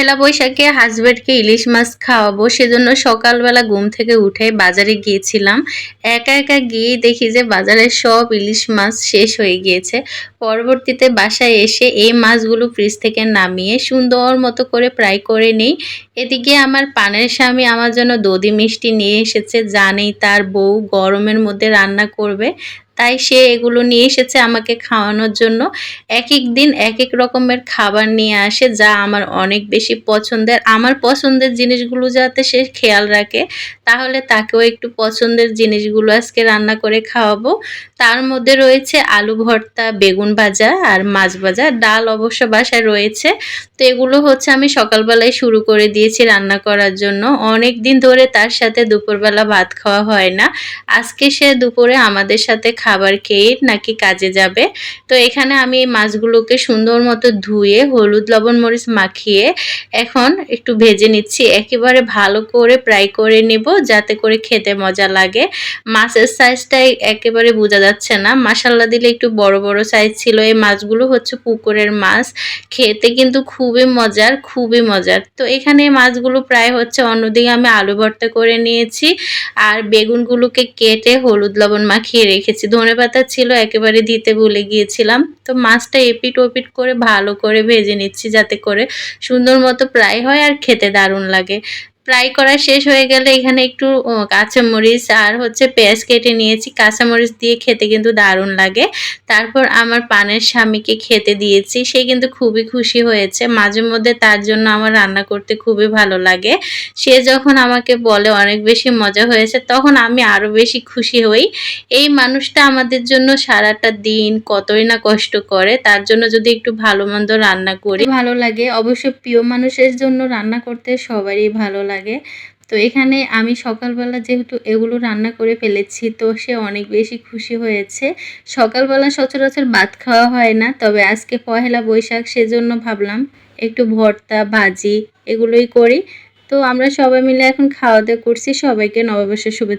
পহেলা বৈশাখে হাজব্যান্ডকে ইলিশ মাছ খাওয়াবো, সেজন্য সকালবেলা ঘুম থেকে উঠে বাজারে গিয়েছিলাম। একা একা গিয়ে দেখি যে বাজারে সব ইলিশ মাছ শেষ হয়ে গিয়েছে। পরবর্তীতে বাসায় এসে এই মাছগুলো ফ্রিজ থেকে নামিয়ে সুন্দর মতো করে প্রায় করে নিই। এদিকে আমার পানের স্বামী আমার জন্য দধি মিষ্টি নিয়ে এসেছে, জানেই তার বউ গরমের মধ্যে রান্না করবে, তাই সে এগুলো নিয়ে এসেছে আমাকে খাওয়ানোর জন্য। এক এক দিন এক এক রকমের খাবার নিয়ে আসে যা আমার অনেক বেশি পছন্দের। আমার পছন্দের জিনিসগুলো যাতে সে খেয়াল রাখে, তাহলে তাকেও একটু পছন্দের জিনিসগুলো আজকে রান্না করে খাওয়াবো। তার মধ্যে রয়েছে আলু ভর্তা, বেগুন ভাজা আর মাছ ভাজা। ডাল অবশ্য বাসায় রয়েছে। তো এগুলো হচ্ছে আমি সকালবেলায় শুরু করে দিয়েছি। রান্না করার জন্য। অনেক দিন ধরে তার সাথে দুপুরবেলা ভাত খাওয়া হয় না। আজকে সে দুপুরে আমাদের সাথে খাবার খেয়ে নাকি কাজে যাবে। তো এখানে আমি এই মাছগুলোকে সুন্দর মতো ধুয়ে, হলুদ, লবণ, মরিচ মাখিয়ে এখন একটু ভেজে নিচ্ছি। একেবারে ভালো করে ফ্রাই করে নেব যাতে করে খেতে মজা লাগে। মাছের সাইজটাই একেবারে বোঝা যাচ্ছে না। মাসাল্লা দিলে একটু বড় বড় সাইজ ছিল। এই মাছগুলো হচ্ছে পুকুরের মাছ। খেতে কিন্তু খুবই মজার খুবই মজার। তো এখানে মাছগুলো প্রায় হচ্ছে অন্যদিকে আমি আলু ভর্তা করে নিয়েছি। আর বেগুনগুলোকে কেটে হলুদ লবণ মাখিয়ে রেখেছি। ধনে পাতা ছিল, একেবারে দিতে ভুলে গিয়েছিলাম। তো মাছটা এপিট ওপিট করে ভালো করে ভেজে নিচ্ছি যাতে করে সুন্দর মতো প্রায় হয় আর খেতে দারুণ লাগে। ফ্রাই করা শেষ হয়ে গেলে এখানে একটু কাঁচামরিচ আর হচ্ছে পেঁয়াজ কেটে নিয়েছি। কাঁচামরিচ দিয়ে খেতে কিন্তু দারুণ লাগে। তারপর আমার পানের স্বামীকে খেতে দিয়েছি। সে কিন্তু খুবই খুশি হয়েছে। মাঝে মধ্যে তার জন্য আমার রান্না করতে খুবই ভালো লাগে। সে যখন আমাকে বলে অনেক বেশি মজা হয়েছে, তখন আমি আরও বেশি খুশি হই। এই মানুষটা আমাদের জন্য সারাটা দিন কতই না কষ্ট করে। তার জন্য যদি একটু ভালো মন্দ রান্না করি। ভালো লাগে। অবশ্য প্রিয় মানুষের জন্য রান্না করতে সবারই ভালো লাগে। তো এখানে আমি সকালবেলা যেহেতু এগুলো রান্না করে ফেলেছি, তো সে অনেক বেশি খুশি হয়েছে। সকালবেলা সচরাচর ভাত খাওয়া হয় না, তবে আজকে পহেলা বৈশাখ সেজন্য ভাবলাম একটু ভর্তা, ভাজি এগুলোই করি। তো আমরা সবাই মিলে এখন খাওয়া দাওয়া করছি। সবাইকে নববর্ষের শুভেচ্ছা।